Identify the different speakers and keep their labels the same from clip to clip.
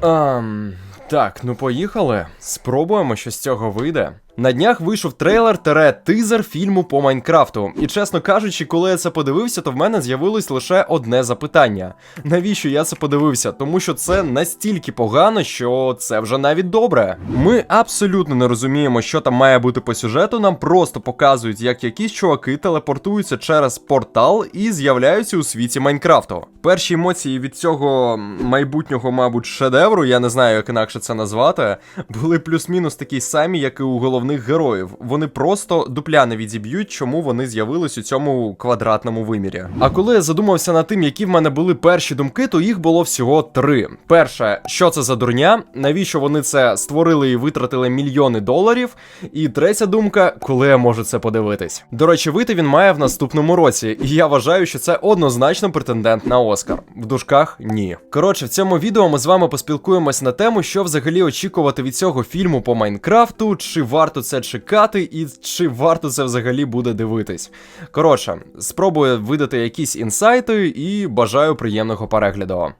Speaker 1: Ам, так, ну поїхали. Спробуємо, що з цього вийде. На днях вийшов трейлер тере тизер фільму по Майнкрафту. І чесно кажучи, коли я це подивився, то в мене з'явилось лише одне запитання: навіщо я це подивився? Тому що це настільки погано, що це вже навіть добре. Ми абсолютно не розуміємо, що там має бути по сюжету. Нам просто показують, як якісь чуваки телепортуються через портал і з'являються у світі Майнкрафту. Перші емоції від цього майбутнього, мабуть, шедевру, я не знаю, як інакше це назвати, були плюс-мінус такі самі, як і у головних героїв. Вони просто дупля не відіб'ють, чому вони з'явились у цьому квадратному вимірі. А коли я задумався над тим, які в мене були перші думки, то їх було всього три. Перше, що це за дурня? Навіщо вони це створили і витратили мільйони доларів? І третя думка, коли я можу це подивитись. До речі, вийти він має в наступному році, і я вважаю, що це однозначно претендент на Оскар. В дужках ні. Коротше, в цьому відео ми з вами поспілкуємось на тему, що взагалі очікувати від цього фільму по Майнкрафту, чи варто це чекати, і чи варто це взагалі буде дивитись. Коротше, спробую видати якісь інсайти і бажаю приємного перегляду.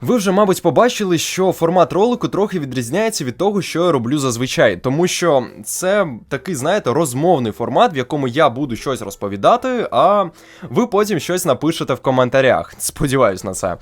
Speaker 1: Ви вже, мабуть, побачили, що формат ролику трохи відрізняється від того, що я роблю зазвичай, тому що це такий, знаєте, розмовний формат, в якому я буду щось розповідати, а ви потім щось напишете в коментарях. Сподіваюсь на це.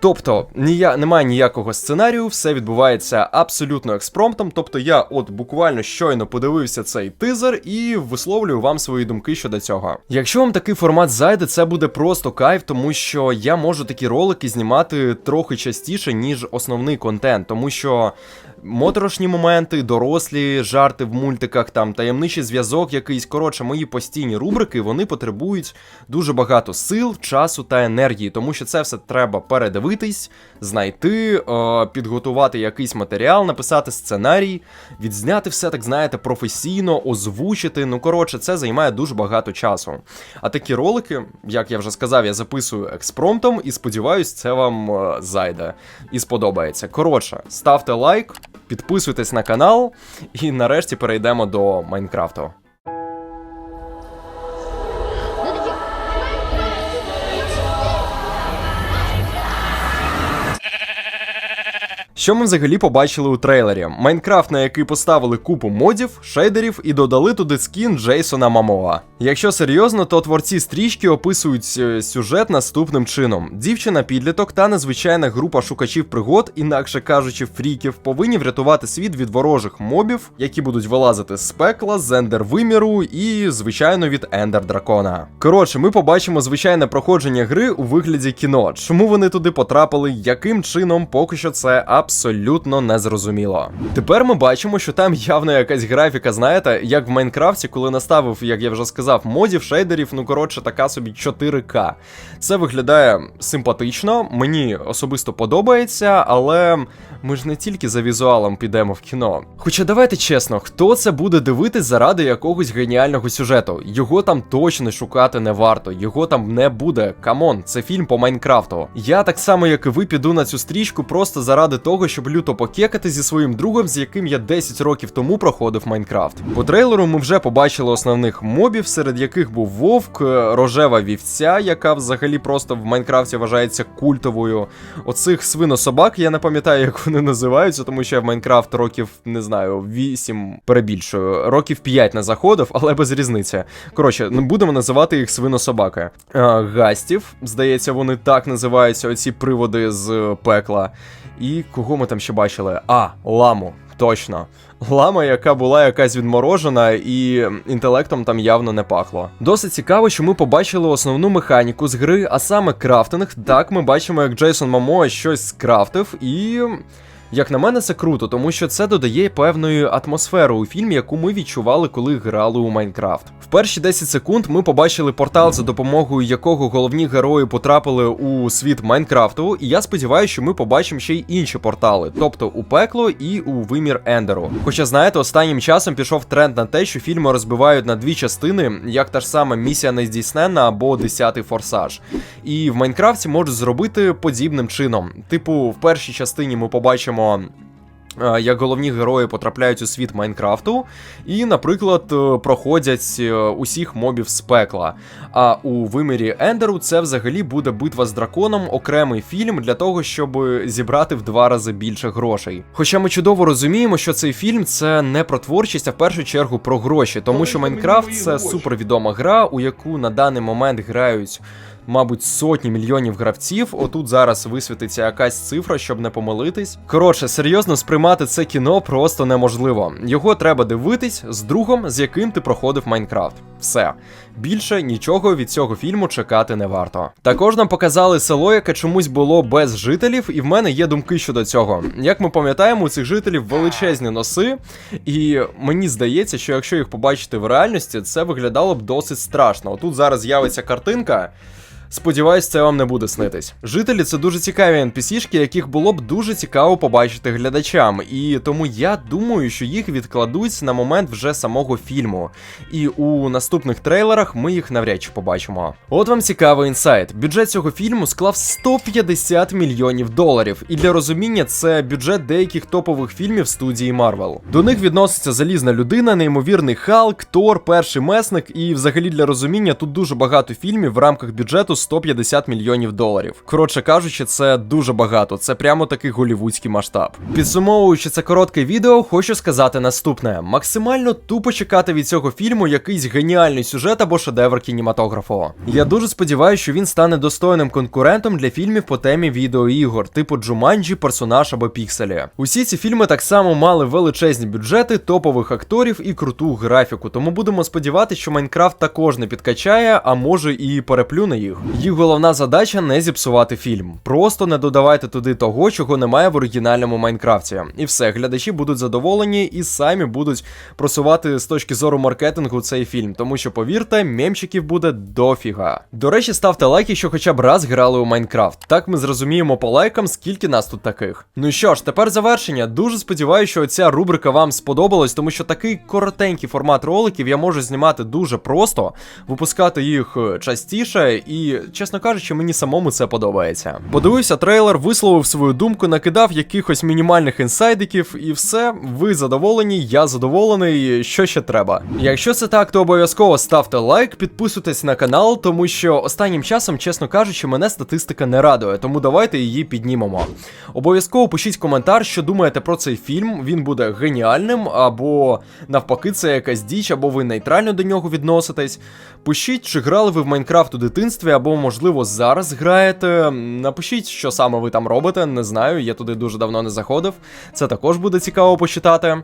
Speaker 1: Тобто, нія... немає ніякого сценарію, все відбувається абсолютно експромтом. Тобто я от буквально щойно подивився цей тизер і висловлюю вам свої думки щодо цього. Якщо вам такий формат зайде, це буде просто кайф, тому що я можу такі ролики знімати трохи частіше, ніж основний контент, тому що. Моторошні моменти, дорослі жарти в мультиках, там таємничий зв'язок, якийсь коротше, мої постійні рубрики, вони потребують дуже багато сил, часу та енергії, тому що це все треба передивитись, знайти, е, підготувати якийсь матеріал, написати сценарій, відзняти все, так знаєте, професійно, озвучити. Ну коротше, це займає дуже багато часу. А такі ролики, як я вже сказав, я записую експромтом і сподіваюсь, це вам е, зайде і сподобається. Коротше, ставте лайк. Підписуйтесь на канал, і нарешті перейдемо до Майнкрафту. Що ми взагалі побачили у трейлері? Майнкрафт, на який поставили купу модів, шейдерів і додали туди скін Джейсона Мамоа. Якщо серйозно, то творці стрічки описують е, сюжет наступним чином: дівчина-підліток та незвичайна група шукачів пригод, інакше кажучи, фріків, повинні врятувати світ від ворожих мобів, які будуть вилазити з пекла, з ендер виміру і, звичайно, від ендер дракона. Коротше, ми побачимо звичайне проходження гри у вигляді кіно. Чому вони туди потрапили, яким чином, поки що це абсолютно незрозуміло. Тепер ми бачимо, що там явно якась графіка, знаєте, як в Майнкрафті, коли наставив, як я вже сказав, модів, шейдерів, ну коротше, така собі 4К. Це виглядає симпатично, мені особисто подобається, але ми ж не тільки за візуалом підемо в кіно. Хоча давайте чесно, хто це буде дивитись заради якогось геніального сюжету? Його там точно шукати не варто, його там не буде. Камон, це фільм по Майнкрафту. Я так само, як і ви, піду на цю стрічку просто заради того, щоб люто покекати зі своїм другом, з яким я 10 років тому проходив Майнкрафт. По трейлеру ми вже побачили основних мобів, серед яких був вовк, е, рожева вівця, яка взагалі просто в Майнкрафті вважається культовою. Оцих свинособак, я не пам'ятаю, як вони називаються, тому що я в Майнкрафт років не знаю, 8 перебільшую, років 5 не заходив, але без різниці. Коротше, не будемо називати їх свинособаки. Е, Гастів, здається, вони так називаються, оці приводи з е, пекла. І кого ми там ще бачили? А, ламу. Точно. Лама, яка була якась відморожена, і інтелектом там явно не пахло. Досить цікаво, що ми побачили основну механіку з гри, а саме крафтинг. Так, ми бачимо, як Джейсон Мамоа щось скрафтив, і. Як на мене, це круто, тому що це додає певної атмосфери у фільм, яку ми відчували, коли грали у Майнкрафт. В перші 10 секунд ми побачили портал, за допомогою якого головні герої потрапили у світ Майнкрафту, і я сподіваюся, що ми побачимо ще й інші портали, тобто у пекло і у вимір Ендеру. Хоча, знаєте, останнім часом пішов тренд на те, що фільми розбивають на дві частини, як та ж сама місія нездійсненна або десятий форсаж. І в Майнкрафті можуть зробити подібним чином. Типу, в першій частині ми побачимо. Е, як головні герої потрапляють у світ Майнкрафту, і, наприклад, е, проходять е, усіх мобів з пекла. А у вимірі Ендеру це взагалі буде битва з драконом, окремий фільм для того, щоб зібрати в два рази більше грошей. Хоча ми чудово розуміємо, що цей фільм це не про творчість, а в першу чергу про гроші, тому що Майнкрафт це супервідома гра, у яку на даний момент грають. Мабуть, сотні мільйонів гравців. Отут зараз висвітиться якась цифра, щоб не помилитись. Коротше, серйозно сприймати це кіно просто неможливо. Його треба дивитись з другом, з яким ти проходив Майнкрафт. Все більше нічого від цього фільму чекати не варто. Також нам показали село, яке чомусь було без жителів, і в мене є думки щодо цього. Як ми пам'ятаємо, у цих жителів величезні носи, і мені здається, що якщо їх побачити в реальності, це виглядало б досить страшно. Отут зараз з'явиться картинка. Сподіваюсь, це вам не буде снитись. Жителі це дуже цікаві NPC-шки, яких було б дуже цікаво побачити глядачам, і тому я думаю, що їх відкладуть на момент вже самого фільму. І у наступних трейлерах ми їх навряд чи побачимо. От вам цікавий інсайт. Бюджет цього фільму склав 150 мільйонів доларів, і для розуміння це бюджет деяких топових фільмів студії Marvel. До них відноситься залізна людина, неймовірний Халк, Тор, перший месник, і взагалі для розуміння тут дуже багато фільмів в рамках бюджету 150 мільйонів доларів. Коротше кажучи, це дуже багато. Це прямо такий голівудський масштаб. Підсумовуючи це коротке відео, хочу сказати наступне: максимально тупо чекати від цього фільму якийсь геніальний сюжет або шедевр кінематографу. Я дуже сподіваюся, що він стане достойним конкурентом для фільмів по темі відеоігор, типу Джуманджі, персонаж або Пікселі. Усі ці фільми так само мали величезні бюджети, топових акторів і круту графіку. Тому будемо сподіватися, що Майнкрафт також не підкачає, а може і переплюне їх. Їх головна задача не зіпсувати фільм. Просто не додавайте туди того, чого немає в оригінальному Майнкрафті. І все, глядачі будуть задоволені і самі будуть просувати з точки зору маркетингу цей фільм. Тому що, повірте, мемчиків буде дофіга. До речі, ставте лайки, що хоча б раз грали у Майнкрафт. Так ми зрозуміємо по лайкам, скільки нас тут таких. Ну що ж, тепер завершення. Дуже сподіваюся, що ця рубрика вам сподобалась, тому що такий коротенький формат роликів я можу знімати дуже просто, випускати їх е, частіше чесно кажучи, мені самому це подобається. Подивився трейлер, висловив свою думку, накидав якихось мінімальних інсайдиків, і все, ви задоволені, я задоволений. Що ще треба? Якщо це так, то обов'язково ставте лайк, підписуйтесь на канал, тому що останнім часом, чесно кажучи, мене статистика не радує, тому давайте її піднімемо. Обов'язково пишіть коментар, що думаєте про цей фільм. Він буде геніальним, або навпаки, це якась діч, або ви нейтрально до нього відноситесь. Пишіть, чи грали ви в Майнкрафт у дитинстві, або можливо зараз граєте. Напишіть, що саме ви там робите. Не знаю, я туди дуже давно не заходив. Це також буде цікаво почитати.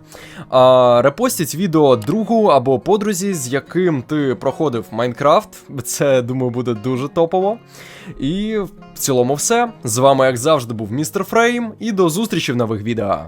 Speaker 1: А, Репостіть відео другу або подрузі, з яким ти проходив Майнкрафт. Це думаю буде дуже топово. І в цілому все. З вами, як завжди, був містер Фрейм, і до зустрічі в нових відео.